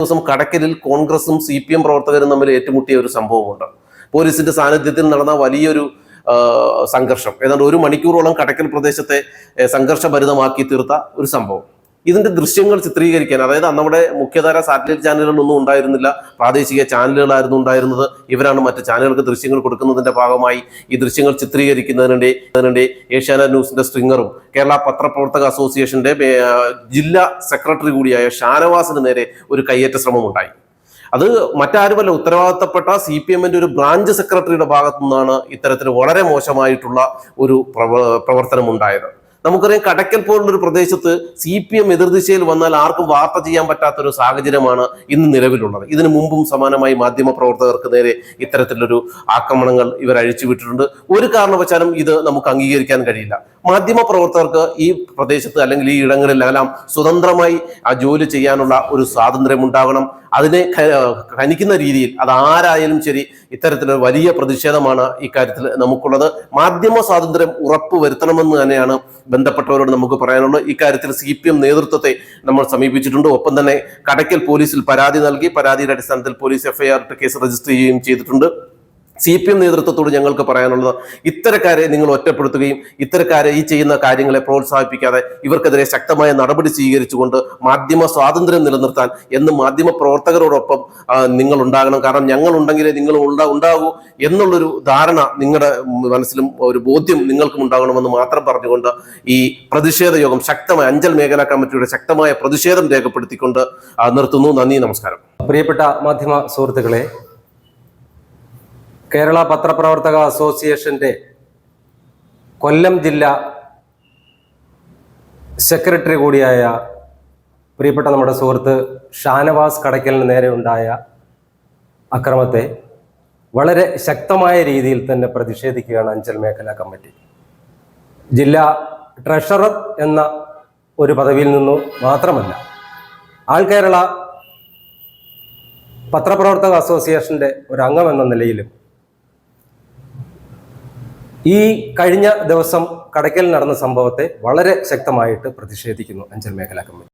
ദിവസം കടക്കലിൽ കോൺഗ്രസും C P M പ്രവർത്തകരും തമ്മിൽ ഏറ്റുമുട്ടിയ ഒരു സംഭവമുണ്ട്. പോലീസിന്റെ സാന്നിധ്യത്തിൽ നടന്ന വലിയൊരു സംഘർഷം. ഏതാണ്ട് ഒരു മണിക്കൂറോളം കടക്കൽ പ്രദേശത്തെ സംഘർഷഭരിതമാക്കി തീർത്ത ഒരു സംഭവം. ഇതിന്റെ ദൃശ്യങ്ങൾ ചിത്രീകരിക്കാൻ അതായത് അവിടെ മുഖ്യധാര സാറ്റലൈറ്റ് ചാനലുകളൊന്നും ഉണ്ടായിരുന്നില്ല. പ്രാദേശിക ചാനലുകളായിരുന്നു ഉണ്ടായിരുന്നത്. ഇവരാണ് മറ്റ് ചാനലുകൾക്ക് ദൃശ്യങ്ങൾ കൊടുക്കുന്നതിന്റെ ഭാഗമായി ഈ ദൃശ്യങ്ങൾ ചിത്രീകരിക്കുന്നതിനിടെ അതിനിടെ ഏഷ്യാനെറ്റ് ന്യൂസിന്റെ സ്ട്രിങ്ങറും കേരള പത്രപ്രവർത്തക അസോസിയേഷന്റെ ജില്ലാ സെക്രട്ടറി കൂടിയായ ഷാനവാസിന് നേരെ ഒരു കയ്യേറ്റ ശ്രമം ഉണ്ടായി അത് മറ്റാരുമല്ല ഉത്തരവാദിത്തപ്പെട്ട സി പി എമ്മിന്റെ ഒരു ബ്രാഞ്ച് സെക്രട്ടറിയുടെ ഭാഗത്തു നിന്നാണ് ഇത്തരത്തിൽ വളരെ മോശമായിട്ടുള്ള ഒരു പ്രവ- പ്രവർത്തനം ഉണ്ടായത് നമുക്കറിയാം കടക്കൽ പോലുള്ള ഒരു പ്രദേശത്ത് സി പി എം എതിർദിശയിൽ വന്നാൽ ആർക്കും വാർത്ത ചെയ്യാൻ പറ്റാത്തൊരു സാഹചര്യമാണ് ഇന്ന് നിലവിലുള്ളത്. ഇതിനു മുമ്പും സമാനമായി മാധ്യമ പ്രവർത്തകർക്ക് നേരെ ഇത്തരത്തിലൊരു ആക്രമണങ്ങൾ ഇവർ അഴിച്ചുവിട്ടിട്ടുണ്ട്. ഒരു കാരണവശാലും ഇത് നമുക്ക് അംഗീകരിക്കാൻ കഴിയില്ല. മാധ്യമ പ്രവർത്തകർക്ക് ഈ പ്രദേശത്ത് അല്ലെങ്കിൽ ഈ ഇടങ്ങളിലെല്ലാം സ്വതന്ത്രമായി ആ ജോലി ചെയ്യാനുള്ള ഒരു സ്വാതന്ത്ര്യം ഉണ്ടാകണം. അതിനെ ഖനിക്കുന്ന രീതിയിൽ അത് ആരായാലും ശരി ഇത്തരത്തിലൊരു വലിയ പ്രതിഷേധമാണ് ഇക്കാര്യത്തിൽ നമുക്കുള്ളത്. മാധ്യമ സ്വാതന്ത്ര്യം ഉറപ്പുവരുത്തണമെന്ന് തന്നെയാണ് ബന്ധപ്പെട്ടവരോട് നമുക്ക് പറയാനുള്ളത്. ഇക്കാര്യത്തിൽ സി പി എം നേതൃത്വത്തെ നമ്മൾ സമീപിച്ചിട്ടുണ്ട്. ഒപ്പം തന്നെ കടയ്ക്കൽ പോലീസിൽ പരാതി നൽകി പരാതിയുടെ അടിസ്ഥാനത്തിൽ പോലീസ് എഫ്ഐആർ കേസ് രജിസ്റ്റർ ചെയ്യുകയും ചെയ്തിട്ടുണ്ട്. സി പി എം നേതൃത്വത്തോട് ഞങ്ങൾക്ക് പറയാനുള്ളത് ഇത്തരക്കാരെ നിങ്ങൾ ഒറ്റപ്പെടുത്തുകയും ഇത്തരക്കാരെ ഈ ചെയ്യുന്ന കാര്യങ്ങളെ പ്രോത്സാഹിപ്പിക്കാതെ ഇവർക്കെതിരെ ശക്തമായ നടപടി സ്വീകരിച്ചുകൊണ്ട് മാധ്യമ സ്വാതന്ത്ര്യം നിലനിർത്താൻ എന്ന് മാധ്യമ പ്രവർത്തകരോടൊപ്പം നിങ്ങൾ ഉണ്ടാകണം കാരണം ഞങ്ങൾ ഉണ്ടെങ്കിലേ നിങ്ങൾ ഉണ്ടാ ഉണ്ടാകൂ എന്നുള്ളൊരു ധാരണ നിങ്ങളുടെ മനസ്സിലും ഒരു ബോധ്യം നിങ്ങൾക്കും ഉണ്ടാകണമെന്ന് മാത്രം പറഞ്ഞുകൊണ്ട് ഈ പ്രതിഷേധ യോഗം ശക്തമായ അഞ്ചൽ മേഖലാ കമ്മിറ്റിയുടെ ശക്തമായ പ്രതിഷേധം രേഖപ്പെടുത്തിക്കൊണ്ട് നിർത്തുന്നു. നന്ദി നമസ്കാരം. പ്രിയപ്പെട്ട മാധ്യമ സുഹൃത്തുക്കളെ കേരള പത്രപ്രവർത്തക അസോസിയേഷന്റെ കൊല്ലം ജില്ലാ സെക്രട്ടറി കൂടിയായ പ്രിയപ്പെട്ട നമ്മുടെ സുഹൃത്ത് ഷാനവാസ് കടയ്ക്കലിന് നേരെ ഉണ്ടായ അക്രമത്തെ വളരെ ശക്തമായ രീതിയിൽ തന്നെ പ്രതിഷേധിക്കുകയാണ് അഞ്ചൽ മേഖലാ കമ്മിറ്റി. ജില്ലാ ട്രഷറർ എന്ന ഒരു പദവിയിൽ നിന്നു മാത്രമല്ല ആൾ കേരള പത്രപ്രവർത്തക അസോസിയേഷന്റെ ഒരു അംഗം എന്ന നിലയിലും ഈ കഴിഞ്ഞ ദിവസം കടയ്ക്കൽ നടന്ന സംഭവത്തെ വളരെ ശക്തമായിട്ട് പ്രതിഷേധിക്കുന്നു അഞ്ചൽ മേഖലാ കമ്മിറ്റി.